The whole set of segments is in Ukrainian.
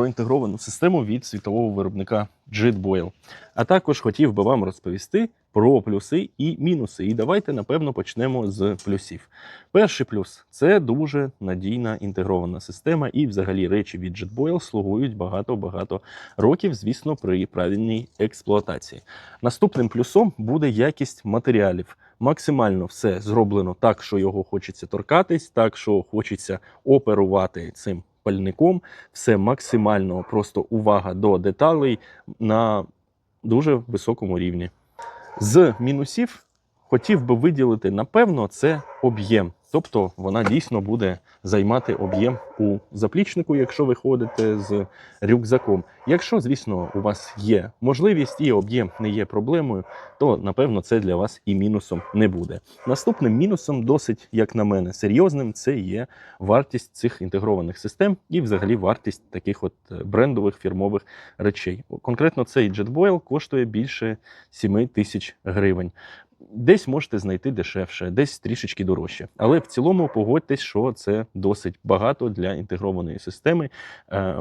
про інтегровану систему від світового виробника JetBoil. А також хотів би вам розповісти про плюси і мінуси. І давайте, напевно, почнемо з плюсів. Перший плюс це дуже надійна інтегрована система, і взагалі речі від JetBoil слугують багато-багато років, звісно, при правильній експлуатації. Наступним плюсом буде якість матеріалів. Максимально все зроблено так, що його хочеться торкатись, так що хочеться оперувати цим пальником. Все максимально просто увага до деталей на дуже високому рівні. З мінусів хотів би виділити, напевно, це об'єм. Тобто вона дійсно буде займати об'єм у заплічнику, якщо ви ходите з рюкзаком. Якщо, звісно, у вас є можливість і об'єм не є проблемою, то напевно це для вас і мінусом не буде. Наступним мінусом, досить, як на мене, серйозним, це є вартість цих інтегрованих систем і взагалі вартість таких от е, брендових фірмових речей. Конкретно цей JetBoil коштує більше 7 тисяч гривень. Десь можете знайти дешевше, десь трішечки дорожче. Але в цілому погодьтесь, що це досить багато для інтегрованої системи. Е,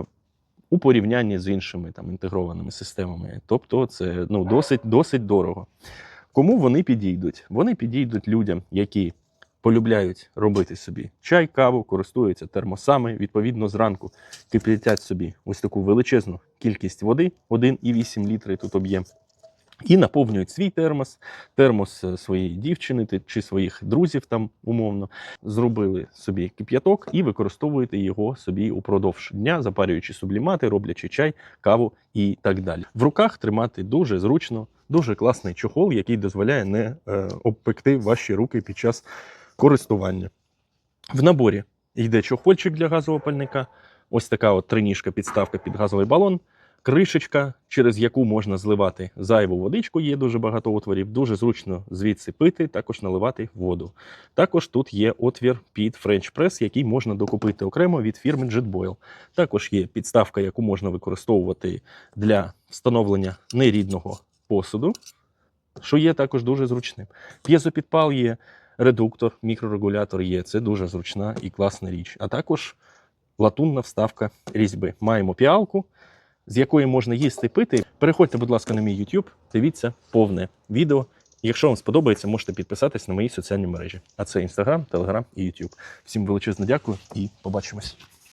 у порівнянні з іншими там інтегрованими системами. Тобто це ну, досить, досить дорого. Кому вони підійдуть? Вони підійдуть людям, які полюбляють робити собі чай, каву, користуються термосами. Відповідно, зранку кип'ятять собі ось таку величезну кількість води, 1,8 літри тут об'єм. І наповнюють свій термос, термос е, своєї дівчини чи своїх друзів там умовно. Зробили собі кип'яток і використовуєте його собі упродовж дня, запарюючи сублімати, роблячи чай, каву і так далі. В руках тримати дуже зручно, дуже класний чохол, який дозволяє не е, обпекти ваші руки під час користування. В наборі йде чохольчик для газового пальника, ось така от триніжка підставка під газовий балон кришечка, через яку можна зливати зайву водичку. Є дуже багато отворів. Дуже зручно звідси пити, також наливати воду. Також тут є отвір під French Press, який можна докупити окремо від фірми JetBoil. Також є підставка, яку можна використовувати для встановлення нерідного посуду, що є також дуже зручним. П'єзопідпал є, редуктор, мікрорегулятор є. Це дуже зручна і класна річ. А також латунна вставка різьби. Маємо піалку з якої можна їсти пити. Переходьте, будь ласка, на мій YouTube, дивіться повне відео. Якщо вам сподобається, можете підписатись на мої соціальні мережі. А це Instagram, Telegram і YouTube. Всім величезно дякую і побачимось.